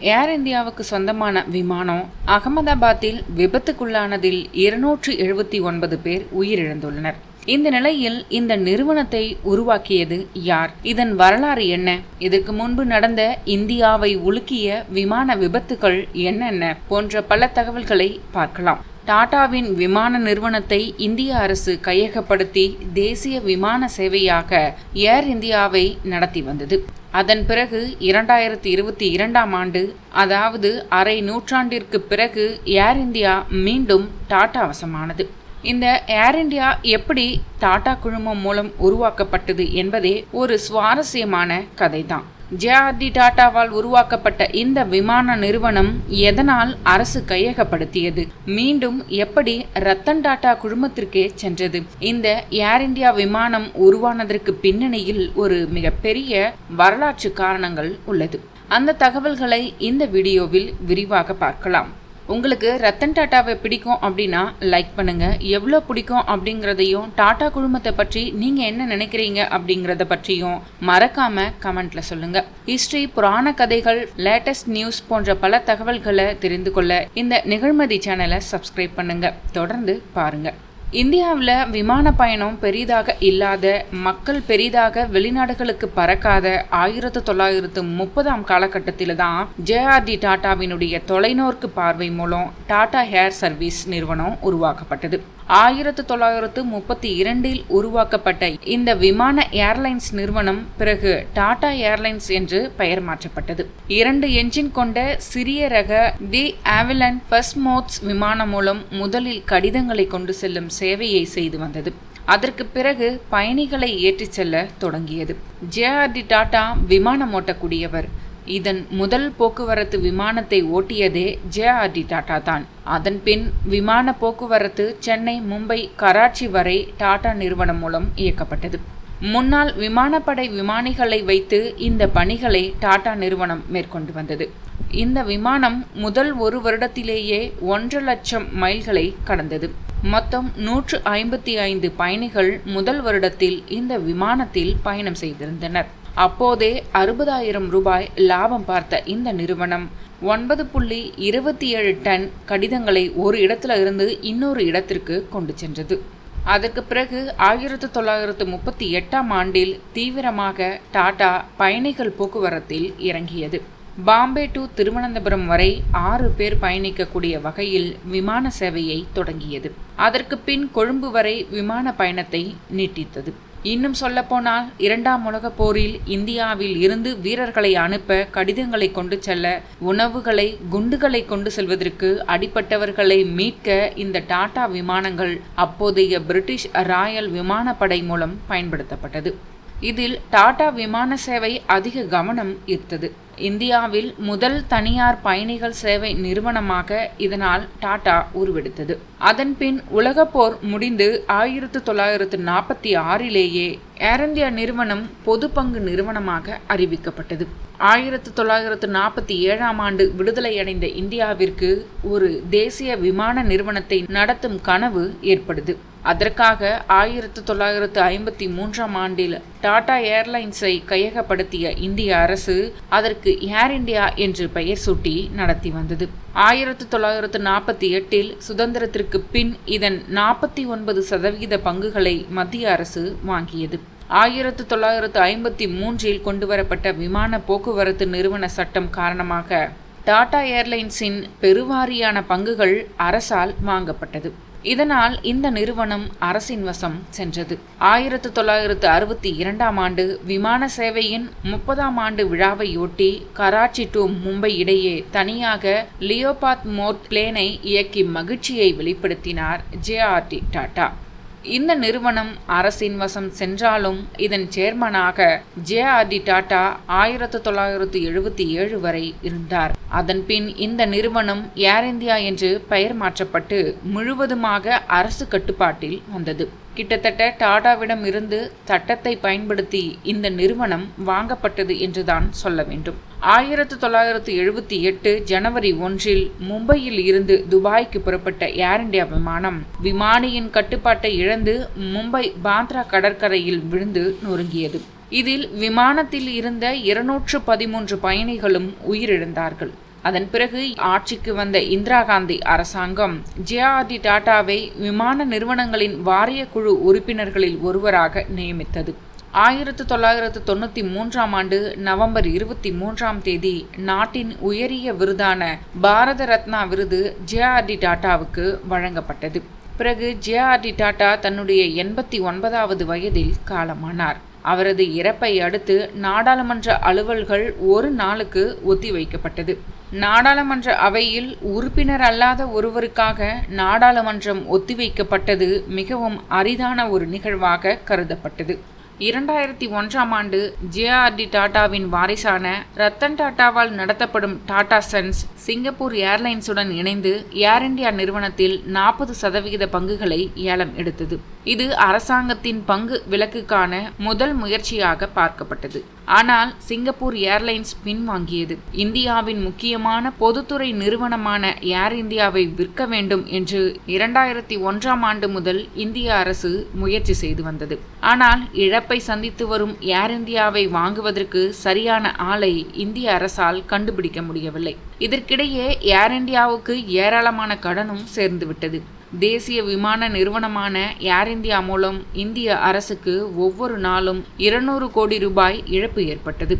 ஏர் இந்தியாவுக்கு சொந்தமான விமானம் அகமதாபாத்தில் விபத்துக்குள்ளானதில் இருநூற்று எழுபத்தி ஒன்பது பேர் உயிரிழந்துள்ளனர். இந்த நிலையில் இந்த நிறுவனத்தை உருவாக்கியது யார்? இதன் வரலாறு என்ன? இதற்கு முன்பு நடந்த இந்தியாவை உலுக்கிய விமான விபத்துகள் என்னென்ன? போன்ற பல தகவல்களை பார்க்கலாம். டாடாவின் விமான நிறுவனத்தை இந்திய அரசு கையகப்படுத்தி தேசிய விமான சேவையாக ஏர் இந்தியாவை நடத்தி வந்தது. அதன் பிறகு இரண்டாயிரத்தி இருபத்தி இரண்டாம் ஆண்டு அதாவது அரை நூற்றாண்டிற்கு பிறகு ஏர் இந்தியா மீண்டும் டாடா வசமானது இந்த ஏர் இந்தியா எப்படி டாடா குழுமம் மூலம் உருவாக்கப்பட்டது என்பதே ஒரு சுவாரஸ்யமான கதை தான் ஜேஆர்டி டாட்டாவால் உருவாக்கப்பட்ட இந்த விமான நிறுவனம் எதனால் அரசு கையகப்படுத்தியது? மீண்டும் எப்படி ரத்தன் டாடா குழுமத்திற்கே சென்றது? இந்த ஏர் இந்தியா விமானம் உருவானதற்கு பின்னணியில் ஒரு மிகப்பெரிய வரலாற்று காரணங்கள் உள்ளது. அந்த தகவல்களை இந்த வீடியோவில் விரிவாக பார்க்கலாம். உங்களுக்கு ரத்தன் டாட்டாவை பிடிக்கும் அப்படின்னா லைக் பண்ணுங்க. எவ்வளோ பிடிக்கும் அப்படிங்கிறதையும் டாட்டா குழுமத்தை பற்றி நீங்க என்ன நினைக்கிறீங்க அப்படிங்கிறத பற்றியும் மறக்காம கமெண்ட்ல சொல்லுங்க. ஹிஸ்டரி புராண கதைகள் லேட்டஸ்ட் நியூஸ் போன்ற பல தகவல்களை தெரிந்து கொள்ள இந்த நிகழ்மதி சேனலை சப்ஸ்கிரைப் பண்ணுங்க. தொடர்ந்து பாருங்கள் இந்தியாவில் விமான பயணம் பெரிதாக இல்லாத மக்கள் பெரிதாக வெளிநாடுகளுக்கு பறக்காத ஆயிரத்து தொள்ளாயிரத்து முப்பதாம் காலகட்டத்தில் தான் ஜேஆர்டி டாட்டாவினுடைய தொலைநோக்கு பார்வை மூலம் டாடா ஹேர் சர்வீஸ் நிறுவனம் உருவாக்கப்பட்டது. ஆயிரத்து தொள்ளாயிரத்து முப்பத்தி இரண்டில் உருவாக்கப்பட்ட இந்த விமான ஏர்லைன்ஸ் நிறுவனம் பிறகு டாடா ஏர்லைன்ஸ் என்று பெயர் மாற்றப்பட்டது. இரண்டு என்ஜின் கொண்ட சிறிய ரக தி ஆவிலன் ஃபர்ஸ்ட் மோட்ஸ் விமானம் மூலம் முதலில் கடிதங்களை கொண்டு செல்லும் சேவையை செய்து வந்தது. அதற்கு பிறகு பயணிகளை ஏற்றிச் செல்ல தொடங்கியது. ஜேஆர்டி டாடா விமானம் ஓட்டக்கூடியவர். இதன் முதல் போக்குவரத்து விமானத்தை ஓட்டியதே ஜேஆர்டி டாடா தான். அதன் பின் விமான போக்குவரத்து சென்னை மும்பை கராச்சி வரை டாடா நிறுவனம் மூலம் இயக்கப்பட்டது. முன்னாள் விமானப்படை விமானிகளை வைத்து இந்த பணிகளை டாடா நிறுவனம் மேற்கொண்டு வந்தது. இந்த விமானம் முதல் ஒரு வருடத்திலேயே ஒன்றரை லட்சம் மைல்களை கடந்தது. மொத்தம் நூற்று ஐம்பத்தி ஐந்து பயணிகள் முதல் வருடத்தில் இந்த விமானத்தில் பயணம் செய்திருந்தனர். அப்போதே அறுபதாயிரம் ரூபாய் லாபம் பார்த்த இந்த நிறுவனம் ஒன்பது புள்ளி இருபத்தி ஏழு டன் கடிதங்களை ஒரு இடத்துல இருந்து இன்னொரு இடத்திற்கு கொண்டு சென்றது. அதற்கு பிறகு ஆயிரத்து தொள்ளாயிரத்து முப்பத்தி எட்டாம் ஆண்டில் தீவிரமாக டாடா பயணிகள் போக்குவரத்தில் இறங்கியது. பாம்பே டு திருவனந்தபுரம் வரை ஆறு பேர் பயணிக்கக்கூடிய வகையில் விமான சேவையை தொடங்கியது. அதற்கு பின் கொழும்பு வரை விமான பயணத்தை நீட்டித்தது. இன்னும் சொல்லப்போனால் இரண்டாம் உலகப் போரில் இந்தியாவில் இருந்து வீரர்களை அனுப்ப கடிதங்களை கொண்டு செல்ல உணவுகளை குண்டுகளை கொண்டு செல்வதற்கு அடிப்பட்டவர்களை மீட்க இந்த டாடா விமானங்கள் அப்போதைய பிரிட்டிஷ் ராயல் விமானப்படை மூலம் பயன்படுத்தப்பட்டது. இதில் டாடா விமான சேவை அதிக கவனம் ஈர்த்தது. இந்தியாவில் முதல் தனியார் பயணிகள் சேவை நிறுவனமாக இதனால் டாடா உருவெடுத்தது. அதன்பின் உலகப்போர் முடிந்து ஆயிரத்து தொள்ளாயிரத்து நாற்பத்தி ஆறிலேயே ஏர் இந்தியா நிறுவனம் பொது பங்கு நிறுவனமாக அறிவிக்கப்பட்டது. ஆயிரத்து தொள்ளாயிரத்து நாற்பத்தி ஏழாம் ஆண்டு விடுதலையடைந்த இந்தியாவிற்கு ஒரு தேசிய விமான நிறுவனத்தை நடத்தும் கனவு ஏற்படுது. அதற்காக ஆயிரத்து தொள்ளாயிரத்து ஐம்பத்தி மூன்றாம் ஆண்டில் டாடா ஏர்லைன்ஸை கையகப்படுத்திய இந்திய அரசு அதற்கு ஏர் இந்தியா என்று பெயர் சூட்டி நடத்தி வந்தது. ஆயிரத்து தொள்ளாயிரத்து நாற்பத்தி எட்டில் சுதந்திரத்திற்கு பின் இதன் நாற்பத்தி ஒன்பது சதவிகித பங்குகளை மத்திய அரசு வாங்கியது. ஆயிரத்து தொள்ளாயிரத்து ஐம்பத்தி மூன்றில் கொண்டுவரப்பட்ட விமான போக்குவரத்து நிறுவன சட்டம் காரணமாக டாடா ஏர்லைன்ஸின் பெருவாரியான பங்குகள் அரசால் வாங்கப்பட்டது. இதனால் இந்த நிறுவனம் அரசின் வசம் சென்றது. ஆயிரத்து தொள்ளாயிரத்து அறுபத்தி இரண்டாம் ஆண்டு விமான சேவையின் முப்பதாம் ஆண்டு விழாவையொட்டி கராச்சி டு மும்பை இடையே தனியாக லியோபாத் மோர்ட் பிளேனை இயக்கி மகிழ்ச்சியை வெளிப்படுத்தினார் ஜேஆர்டி டாடா இந்த நிறுவனம் அரசின் வசம் சென்றாலும் இதன் சேர்மனாக ஜே ஆர் டி டாடா ஆயிரத்து தொள்ளாயிரத்து எழுபத்தி ஏழு வரை இருந்தார். அதன்பின் இந்த நிறுவனம் ஏர் இந்தியா என்று பெயர் மாற்றப்பட்டு முழுவதுமாக அரசு கட்டுப்பாட்டில் வந்தது. கிட்டத்தட்ட டாடாவிடம் இருந்து சட்டத்தை பயன்படுத்தி இந்த நிறுவனம் வாங்கப்பட்டது என்றுதான் சொல்ல வேண்டும். ஆயிரத்து தொள்ளாயிரத்து எழுபத்தி எட்டு ஜனவரி ஒன்றில் மும்பையில் இருந்து துபாய்க்கு புறப்பட்ட ஏர் இந்தியா விமானம் விமானியின் கட்டுப்பாட்டை இழந்து மும்பை பாந்த்ரா கடற்கரையில் விழுந்து நொறுங்கியது. இதில் விமானத்தில் இருந்த இருநூற்று பதிமூன்று பயணிகளும் உயிரிழந்தார்கள். அதன் பிறகு ஆட்சிக்கு வந்த இந்திரா காந்தி அரசாங்கம் ஜேஆர்டி டாடாவை விமான நிறுவனங்களின் வாரிய குழு உறுப்பினர்களில் ஒருவராக நியமித்தது. ஆயிரத்து தொள்ளாயிரத்து தொண்ணூற்றி மூன்றாம் ஆண்டு நவம்பர் இருபத்தி மூன்றாம் தேதி நாட்டின் உயரிய விருதான பாரத ரத்னா விருது ஜேஆர்டி டாட்டாவுக்கு வழங்கப்பட்டது. பிறகு ஜேஆர்டி டாடா தன்னுடைய எண்பத்தி ஒன்பதாவது வயதில் காலமானார். அவரது இறப்பை அடுத்து நாடாளுமன்ற அலுவல்கள் ஒரு நாளுக்கு ஒத்திவைக்கப்பட்டது. நாடாளுமன்ற அவையில் உறுப்பினர் அல்லாத ஒருவருக்காக நாடாளுமன்றம் ஒத்திவைக்கப்பட்டது மிகவும் அரிதான ஒரு நிகழ்வாக கருதப்பட்டது. இரண்டாயிரத்தி ஒன்றாம் ஆண்டு ஜேஆர்டி டாடாவின் வாரிசான ரத்தன் டாட்டாவால் நடத்தப்படும் டாடா சன்ஸ் சிங்கப்பூர் ஏர்லைன்ஸுடன் இணைந்து ஏர் இந்தியா நிறுவனத்தில் நாற்பது சதவிகித பங்குகளை ஏலம் எடுத்தது. இது அரசாங்கத்தின் பங்கு விலக்குக்கான முதல் முயற்சியாக பார்க்கப்பட்டது. ஆனால் சிங்கப்பூர் ஏர்லைன்ஸ் பின்வாங்கியது. இந்தியாவின் முக்கியமான பொதுத்துறை நிறுவனமான ஏர் இந்தியாவை விற்க வேண்டும் என்று இரண்டாயிரத்தி ஒன்றாம் ஆண்டு முதல் இந்திய அரசு முயற்சி செய்து வந்தது. ஆனால் இழப்பை சந்தித்து வரும் ஏர் இந்தியாவை வாங்குவதற்கு சரியான ஆளை இந்திய அரசால் கண்டுபிடிக்க முடியவில்லை. இதற்கு இதற்கிடையே ஏர் இந்தியாவுக்கு ஏராளமான கடனும் சேர்ந்துவிட்டது தேசிய விமான நிறுவனமான ஏர் இந்தியா மூலம் இந்திய அரசுக்கு ஒவ்வொரு நாளும் இருநூறு கோடி ரூபாய் இழப்பு ஏற்பட்டது.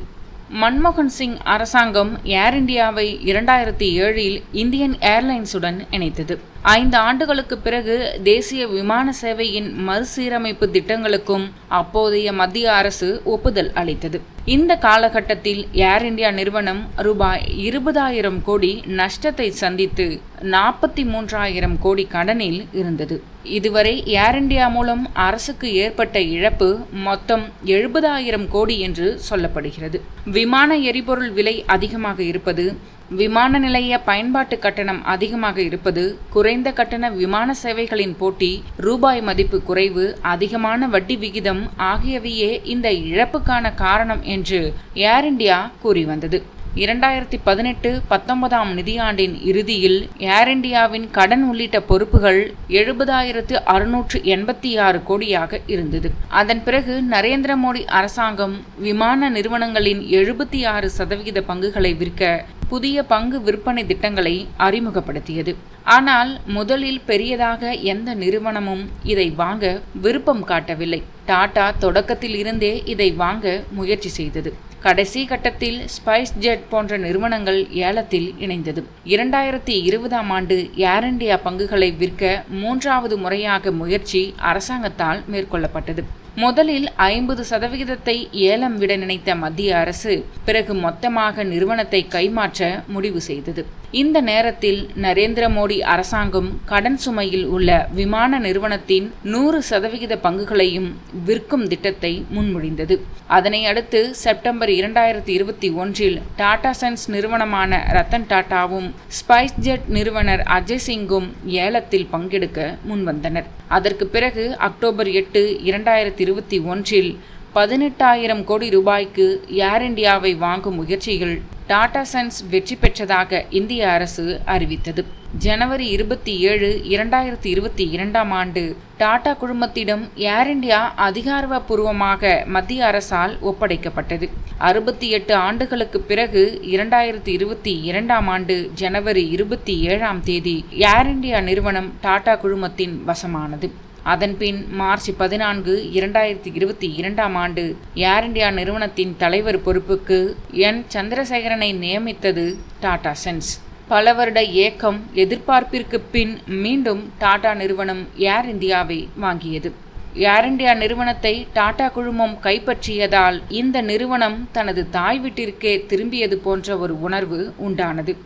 மன்மோகன் சிங் அரசாங்கம் ஏர் இந்தியாவை இரண்டாயிரத்தி ஏழில் இந்தியன் ஏர்லைன்ஸுடன் இணைத்தது. ஐந்து ஆண்டுகளுக்கு பிறகு தேசிய விமான சேவையின் மறுசீரமைப்பு திட்டங்களுக்கும் அப்போதைய மத்திய அரசு ஒப்புதல் அளித்தது. இந்த காலகட்டத்தில் ஏர் இந்தியா நிறுவனம் ரூபாய் இருபதாயிரம் கோடி நஷ்டத்தை சந்தித்து நாற்பத்தி மூன்றாயிரம் கோடி கடனில் இருந்தது. இதுவரை ஏர் இந்தியா மூலம் அரசுக்கு ஏற்பட்ட இழப்பு மொத்தம் எழுபதாயிரம் கோடி என்று சொல்லப்படுகிறது. விமான எரிபொருள் விலை அதிகமாக இருப்பது விமான நிலைய பயன்பாட்டு கட்டணம் அதிகமாக இருப்பது குறைந்த கட்டண விமான சேவைகளின் போட்டி ரூபாய் மதிப்பு குறைவு அதிகமான வட்டி விகிதம் ஆகியவையே இந்த இழப்புக்கான காரணம் என்று ஏர் இந்தியா கூறி வந்தது. இரண்டாயிரத்தி பதினெட்டு பத்தொன்பதாம் நிதியாண்டின் இறுதியில் ஏர் இந்தியாவின் கடன் உள்ளிட்ட பொறுப்புகள் எழுபதாயிரத்து அறுநூற்று எண்பத்தி ஆறு கோடியாக இருந்தது. அதன் பிறகு நரேந்திர மோடி அரசாங்கம் விமான நிறுவனங்களின் எழுபத்தி ஆறு சதவிகித பங்குகளை விற்க புதிய பங்கு விற்பனை திட்டங்களை அறிமுகப்படுத்தியது. ஆனால் முதலில் பெரியதாக எந்த நிறுவனமும் இதை வாங்க விருப்பம் காட்டவில்லை. டாடா தொடக்கத்தில் இருந்தே இதை வாங்க முயற்சி செய்தது. கடைசி கட்டத்தில் ஸ்பைஸ் ஜெட் போன்ற நிறுவனங்கள் ஏலத்தில் இணைந்தது. இரண்டாயிரத்தி இருபதாம் ஆண்டு ஏர் இண்டியா பங்குகளை விற்க மூன்றாவது முறையாக முயற்சி அரசாங்கத்தால் மேற்கொள்ளப்பட்டது. முதலில் ஐம்பது சதவிகிதத்தை ஏலம் விட நினைத்த மத்திய அரசு பிறகு மொத்தமாக நிறுவனத்தை கைமாற்ற முடிவு செய்தது. இந்த நேரத்தில் நரேந்திர மோடி அரசாங்கம் கடன் சுமையில் உள்ள விமான நிறுவனத்தின் நூறு சதவிகித பங்குகளையும் விற்கும் திட்டத்தை முன்மொழிந்தது. அதனை அடுத்து செப்டம்பர் இரண்டாயிரத்தி இருபத்தி ஒன்றில் டாடா சன்ஸ் நிறுவனமான ரத்தன் டாட்டாவும் ஸ்பைஸ் ஜெட் நிறுவனர் அஜய் சிங்கும் ஏலத்தில் பங்கெடுக்க முன்வந்தனர். அதற்கு பிறகு அக்டோபர் எட்டு இரண்டாயிரத்தி இருபத்தி ஒன்றில் பதினெட்டாயிரம் கோடி ரூபாய்க்கு ஏர் இந்தியாவை வாங்கும் முயற்சிகள் டாடா சன்ஸ் வெற்றி பெற்றதாக இந்திய அரசு அறிவித்தது. ஜனவரி இருபத்தி ஏழு இரண்டாயிரத்தி இருபத்தி இரண்டாம் ஆண்டு டாடா குழுமத்திடம் ஏர் இந்தியா அதிகாரப்பூர்வமாக மத்திய அரசால் ஒப்படைக்கப்பட்டது. அறுபத்தி எட்டு ஆண்டுகளுக்கு பிறகு இரண்டாயிரத்தி இருபத்தி இரண்டாம் ஆண்டு ஜனவரி இருபத்தி ஏழாம் தேதி ஏர் இந்தியா நிறுவனம் டாடா குழுமத்தின் வசமானது. அதன்பின் மார்ச் பதினான்கு இரண்டாயிரத்தி இருபத்தி இரண்டாம் ஆண்டு ஏர் இந்தியா நிறுவனத்தின் தலைவர் பொறுப்புக்கு என். சந்திரசேகரனை நியமித்தது டாடா சென்ஸ். பல வருட ஏக்கம் எதிர்பார்ப்பிற்கு பின் மீண்டும் டாடா நிறுவனம் ஏர் இந்தியாவை வாங்கியது. ஏர் இந்தியா நிறுவனத்தை டாடா குழுமம் கைப்பற்றியதால் இந்த நிறுவனம் தனது தாய் வீட்டிற்கே திரும்பியது போன்ற ஒரு உணர்வு உண்டானது.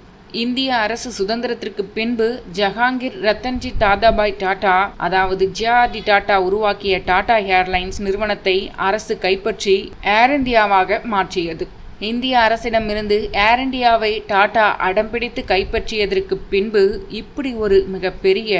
இந்திய அரசு சுதந்திரத்திற்கு பின்பு ஜஹாங்கீர் ரத்தன்ஜி தாதாபாய் டாடா அதாவது ஜிஆர்டி டாடா உருவாக்கிய டாடா ஏர்லைன்ஸ் நிறுவனத்தை அரசு கைப்பற்றி ஏர் இந்தியாவாக மாற்றியது. இந்திய அரசிடமிருந்து ஏர் இந்தியாவை டாடா அடம்பிடித்து கைப்பற்றியதற்கு பின்பு இப்படி ஒரு மிகப்பெரிய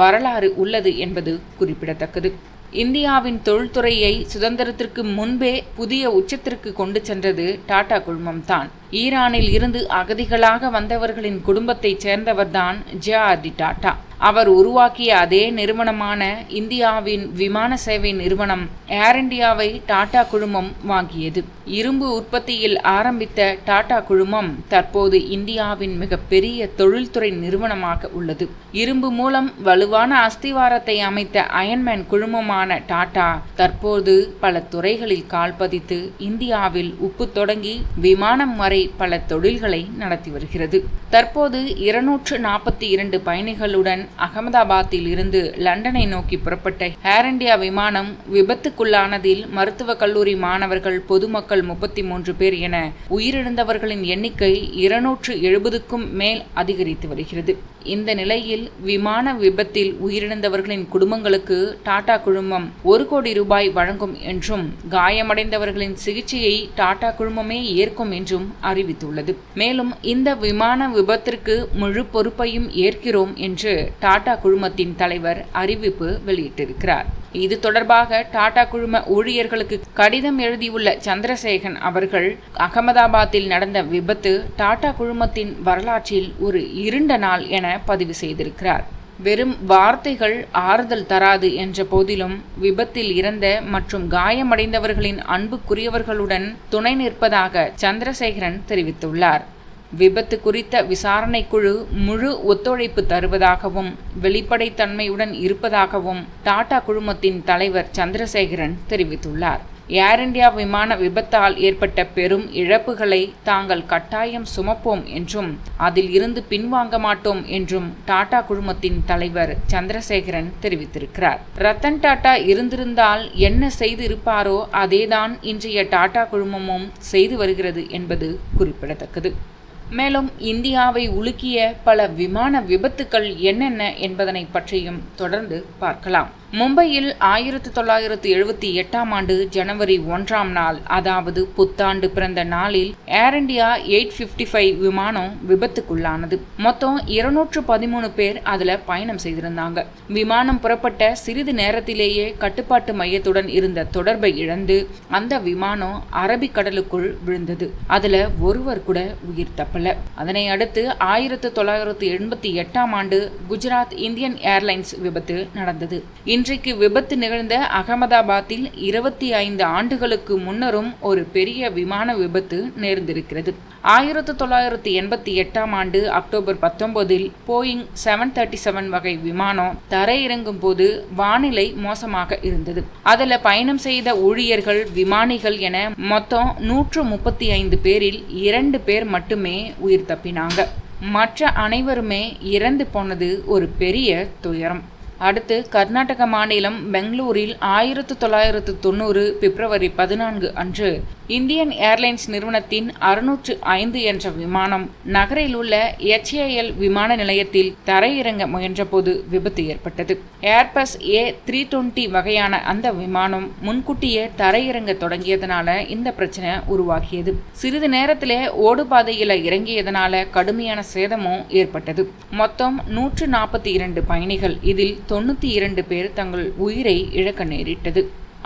வரலாறு உள்ளது என்பது குறிப்பிடத்தக்கது. இந்தியாவின் தொழில்துறையை சுதந்திரத்திற்கு முன்பே புதிய உச்சத்திற்கு கொண்டு சென்றது டாடா குழுமம் தான் ஈரானில் இருந்து அகதிகளாக வந்தவர்களின் குடும்பத்தைச் சேர்ந்தவர்தான் ஜியாதி டாடா. அவர் உருவாக்கிய அதே நிறுவனமான இந்தியாவின் விமான சேவை நிறுவனம் ஏர் இந்தியாவை டாடா குழுமம் வாங்கியது. இரும்பு உற்பத்தியில் ஆரம்பித்த டாடா குழுமம் தற்போது இந்தியாவின் மிகப்பெரிய தொழில்துறை நிறுவனமாக உள்ளது. இரும்பு மூலம் வலுவான அஸ்திவாரத்தை அமைத்த அயன்மேன் குழுமமான டாடா தற்போது பல துறைகளில் கால் பதித்து இந்தியாவில் உப்பு தொடங்கி விமானம் வரை பல தொழில்களை நடத்தி வருகிறது. தற்போது இருநூற்று நாற்பத்தி இரண்டு பயணிகளுடன் அகமதாபாத்தில் இருந்து லண்டனை நோக்கி புறப்பட்ட ஏர் இந்தியா விமானம் விபத்துக்குள்ளானதில் மருத்துவக் கல்லூரி மாணவர்கள் பொதுமக்கள் முப்பத்தி மூன்று பேர் என உயிரிழந்தவர்களின் எண்ணிக்கை இருநூற்று எழுபதுக்கும் மேல் அதிகரித்து வருகிறது. இந்த நிலையில் விமான விபத்தில் உயிரிழந்தவர்களின் குடும்பங்களுக்கு டாடா குழுமம் ஒரு கோடி ரூபாய் வழங்கும் என்றும் காயமடைந்தவர்களின் சிகிச்சையை டாடா குழுமமே ஏற்கும் என்றும் அறிவித்துள்ளது. மேலும் இந்த விமான விபத்திற்கு முழு பொறுப்பையும் ஏற்கிறோம் என்று டாடா குழுமத்தின் தலைவர் அறிவிப்பு வெளியிட்டிருக்கிறார். இது தொடர்பாக டாடா குழும ஊழியர்களுக்கு கடிதம் எழுதியுள்ள சந்திரசேகன் அவர்கள் அகமதாபாத்தில் நடந்த விபத்து டாடா குழுமத்தின் வரலாற்றில் ஒரு இருண்ட நாள் என பதிவு செய்திருக்கிறார். வெறும் வார்த்தைகள் ஆறுதல் தராது என்ற போதிலும் விபத்தில் இறந்த மற்றும் காயமடைந்தவர்களின் அன்புக்குரியவர்களுடன் துணை நிற்பதாக சந்திரசேகரன் தெரிவித்துள்ளார். விபத்து குறித்த விசாரணை குழு முழு ஒத்துழைப்பு தருவதாகவும் வெளிப்படைத்தன்மையுடன் இருப்பதாகவும் டாடா குழுமத்தின் தலைவர் சந்திரசேகரன் தெரிவித்துள்ளார். ஏர் இந்தியா விமான விபத்தால் ஏற்பட்ட பெரும் இழப்புகளை தாங்கள் கட்டாயம் சுமப்போம் என்றும் அதில் இருந்து பின்வாங்க மாட்டோம் என்றும் டாடா குழுமத்தின் தலைவர் சந்திரசேகரன் தெரிவித்திருக்கிறார். ரத்தன் டாடா இருந்திருந்தால் என்ன செய்து இருப்பாரோ அதேதான் இன்றைய டாடா குழுமமும் செய்து வருகிறது என்பது குறிப்பிடத்தக்கது. மேலும் இந்தியாவை உலுக்கிய பல விமான விபத்துக்கள் என்னென்ன என்பதனை பற்றியும் தொடர்ந்து பார்க்கலாம். மும்பையில் ஆயிரத்தி தொள்ளாயிரத்து எழுபத்தி எட்டாம் ஆண்டு ஜனவரி ஒன்றாம் நாள் அதாவது புத்தாண்டு பிறந்த நாளில் Air India eight fifty five விமானம் விபத்துக்குள்ளானது. மொத்தம் இருநூற்று பதிமூணு பேர் அதில் பயணம் செய்திருந்தாங்க. விமானம் புறப்பட்ட சிறிது நேரத்திலேயே கட்டுப்பாட்டு மையத்துடன் இருந்த தொடர்பை இழந்து அந்த விமானம் அரபிக்கடலுக்குள் விழுந்தது. அதில் ஒருவர் கூட உயிர் தப்பல. அதனை அடுத்து ஆயிரத்து தொள்ளாயிரத்து எண்பத்தி எட்டாம் ஆண்டு குஜராத் இந்தியன் ஏர்லைன்ஸ் விபத்து நடந்தது. இன்றைக்கு விபத்து நிகழ்ந்த அகமதாபாத்தில் இருபத்தி ஐந்து ஆண்டுகளுக்கு முன்னரும் ஒரு பெரிய விமான விபத்து நேர்ந்திருக்கிறது. ஆயிரத்து தொள்ளாயிரத்து எண்பத்தி எட்டாம் ஆண்டு அக்டோபர் பத்தொன்பதில் போயிங் செவன் தேர்ட்டி செவன் வகை விமானம் தரையிறங்கும் போது வானிலை மோசமாக இருந்தது. அதில் பயணம் செய்த ஊழியர்கள் விமானிகள் என மொத்தம் நூற்று முப்பத்தி ஐந்து பேரில் இரண்டு பேர் மட்டுமே உயிர் தப்பினாங்க. மற்ற அனைவருமே இறந்து போனது ஒரு பெரிய துயரம். அடுத்து கர்நாடக மாநிலம் பெங்களூரில் ஆயிரத்து தொள்ளாயிரத்து தொண்ணூறு பிப்ரவரி பதினான்கு அன்று இந்தியன் ஏர்லைன்ஸ் நிறுவனத்தின் அறுநூற்று ஐந்து என்ற விமானம் நகரில் உள்ள எச்ஏஎல் விமான நிலையத்தில் தரையிறங்க முயன்றபோது விபத்து ஏற்பட்டது. ஏர்பஸ் ஏ த்ரீ டுவெண்ட்டி வகையான அந்த விமானம் முன்கூட்டியே தரையிறங்க தொடங்கியதனால இந்த பிரச்சனை உருவாகியது. சிறிது நேரத்திலே ஓடுபாதையில் இறங்கியதனால கடுமையான சேதமும் ஏற்பட்டது. மொத்தம் நூற்று நாற்பத்தி இரண்டு பயணிகள் இதில் தொண்ணூற்றி இரண்டு பேர் தங்கள் உயிரை இழக்க நேரிட்டது.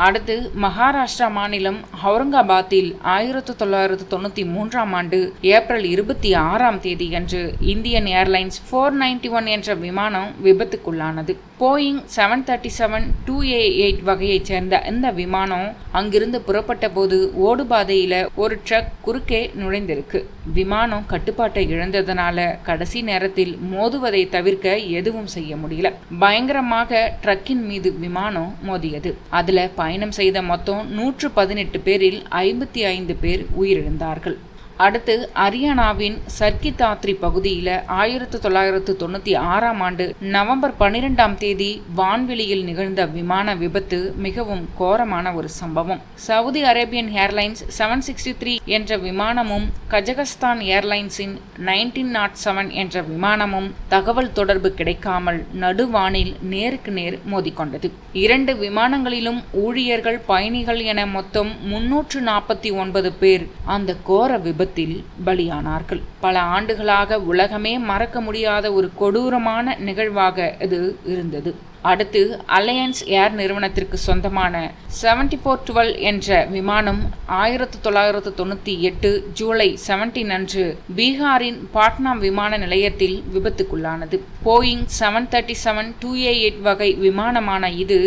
அடுத்து மகாராஷ்டிரா மாநிலம் அவுரங்காபாத்தில் ஆயிரத்தி தொள்ளாயிரத்து தொண்ணூற்றி மூன்றாம் ஆண்டு ஏப்ரல் இருபத்தி ஆறாம் தேதியன்று Indian Airlines four ninety one என்ற விமானம் விபத்துக்குள்ளானது. Boeing seven thirty seven two A eight வகையைச் சேர்ந்த இந்த விமானம் அங்கிருந்து புறப்பட்ட போது ஓடுபாதையில் ஒரு ட்ரக் குறுக்கே நுழைந்திருக்கு. விமானம் கட்டுப்பாட்டை இழந்ததனால கடைசி நேரத்தில் மோதுவதை தவிர்க்க எதுவும் செய்ய முடியல. பயங்கரமாக ட்ரக்கின் மீது விமானம் மோதியது. அதில் பயணம் செய்த மொத்தம் நூற்று பதினெட்டு பேரில் ஐம்பத்தி ஐந்து பேர் உயிரிழந்தார்கள். அடுத்து அரியானாவின் சர்க்கிதாத்ரி பகுதியில் ஆயிரத்தி தொள்ளாயிரத்து தொண்ணூற்றி ஆறாம் ஆண்டு நவம்பர் பன்னிரெண்டாம் தேதி வான்வெளியில் நிகழ்ந்த விமான விபத்து மிகவும் கோரமான ஒரு சம்பவம். Saudi Arabian Airlines seven sixty three என்ற விமானமும் கஜகஸ்தான் ஏர்லைன்ஸின் நைன்டீன் நாட் செவன் என்ற விமானமும் தகவல் தொடர்பு கிடைக்காமல் நடுவானில் நேருக்கு நேர் மோதிக்கொண்டது. இரண்டு விமானங்களிலும் ஊழியர்கள் பயணிகள் என மொத்தம் முன்னூற்று நாற்பத்தி ஒன்பது பேர் அந்த கோர விபத்து விபத்தில் பலியானார்கள். பல ஆண்டுகளாக உலகமே மறக்க முடியாத ஒரு கொடூரமான நிகழ்வாக இது இருந்தது. அடுத்து அலையன்ஸ் ஏர் நிறுவனத்திற்கு சொந்தமான செவன்டி ஃபோர் டுவெல் என்ற விமானம் ஆயிரத்து தொள்ளாயிரத்து தொண்ணூற்றி எட்டு ஜூலை செவன்டீன் அன்று பீகாரின் பாட்னா விமான நிலையத்தில் விபத்துக்குள்ளானது. Boeing seven thirty seven two A eight வகை விமானமான இது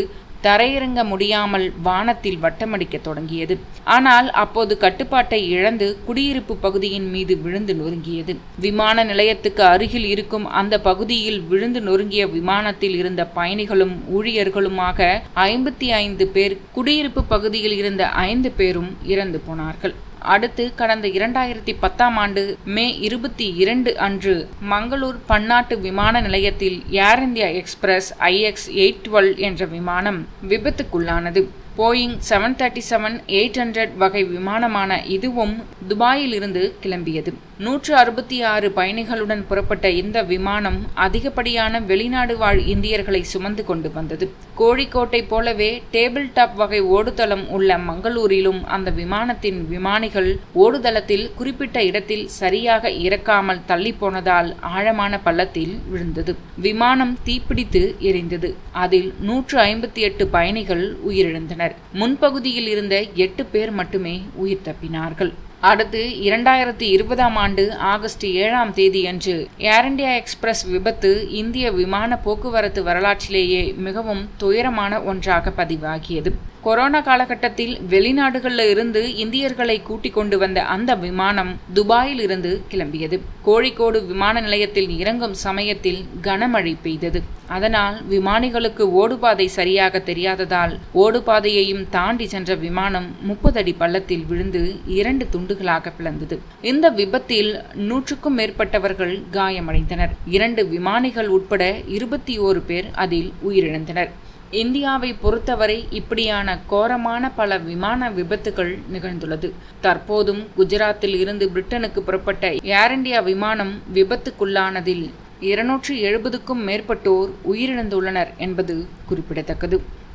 தரையிறங்க முடியாமல் வானத்தில் வட்டமடிக்க தொடங்கியது. ஆனால் அப்போது கட்டுப்பாட்டை இழந்து குடியிருப்பு பகுதியின் மீது விழுந்து நொறுங்கியது. விமான நிலையத்துக்கு அருகில் இருக்கும் அந்த பகுதியில் விழுந்து நொறுங்கிய விமானத்தில் இருந்த பயணிகளும் ஊழியர்களுமாக ஐம்பத்தி ஐந்து பேர் குடியிருப்பு பகுதியில் இருந்த ஐந்து பேரும் இறந்து போனார்கள். அடுத்து கடந்த இரண்டாயிரத்தி பத்தாம் ஆண்டு மே இருபத்தி இரண்டு அன்று மங்களூர் பன்னாட்டு விமான நிலையத்தில் Air India Express IX eight twelve என்ற விமானம் விபத்துக்குள்ளானது. Boeing seven thirty seven eight hundred வகை விமானமான இதுவும் துபாயில் இருந்து கிளம்பியது. நூற்று அறுபத்தி ஆறு பயணிகளுடன் புறப்பட்ட இந்த விமானம் அதிகப்படியான வெளிநாடு வாழ் இந்தியர்களை சுமந்து கொண்டு வந்தது. கோழிக்கோட்டை போலவே டேபிள் டாப் வகை ஓடுதளம் உள்ள மங்களூரிலும் அந்த விமானத்தின் விமானிகள் ஓடுதளத்தில் குறிப்பிட்ட இடத்தில் சரியாக இறக்காமல் தள்ளி போனதால் ஆழமான பள்ளத்தில் விழுந்தது. விமானம் தீப்பிடித்து எரிந்தது. அதில் நூற்று ஐம்பத்தி எட்டு பயணிகள் உயிரிழந்தனர். முன்பகுதியில் இருந்த எட்டு பேர் மட்டுமே உயிர் தப்பினார்கள். அடுத்து இரண்டாயிரத்தி இருபதாம் ஆண்டு ஆகஸ்ட் ஏழாம் தேதியன்று ஏர் இந்தியா எக்ஸ்பிரஸ் விபத்து இந்திய விமான போக்குவரத்து வரலாற்றிலேயே மிகவும் துயரமான ஒன்றாக பதிவாகியது. கொரோனா காலகட்டத்தில் வெளிநாடுகளில் இருந்து இந்தியர்களை கூட்டிக் கொண்டு வந்த அந்த விமானம் துபாயில் இருந்து கிளம்பியது. கோழிக்கோடு விமான நிலையத்தில் இறங்கும் சமயத்தில் கனமழை பெய்தது. அதனால் விமானிகளுக்கு ஓடுபாதை சரியாக தெரியாததால் ஓடுபாதையையும் தாண்டி சென்ற விமானம் முப்பது அடி பள்ளத்தில் விழுந்து இரண்டு துண்டுகளாக பிளந்தது. இந்த விபத்தில் நூற்றுக்கும் மேற்பட்டவர்கள் காயமடைந்தனர். இரண்டு விமானிகள் உட்பட இருபத்தி ஓரு பேர் அதில் உயிரிழந்தனர். இந்தியாவை பொறுத்தவரை இப்படியான கோரமான பல விமான விபத்துகள் நிகழ்ந்துள்ளது. தற்போதும் குஜராத்தில் இருந்து பிரிட்டனுக்கு புறப்பட்ட ஏர் இந்தியா விமானம் விபத்துக்குள்ளானதில் இருநூற்றி எழுபதுக்கும் மேற்பட்டோர் உயிரிழந்துள்ளனர் என்பது குறிப்பிடத்தக்கது.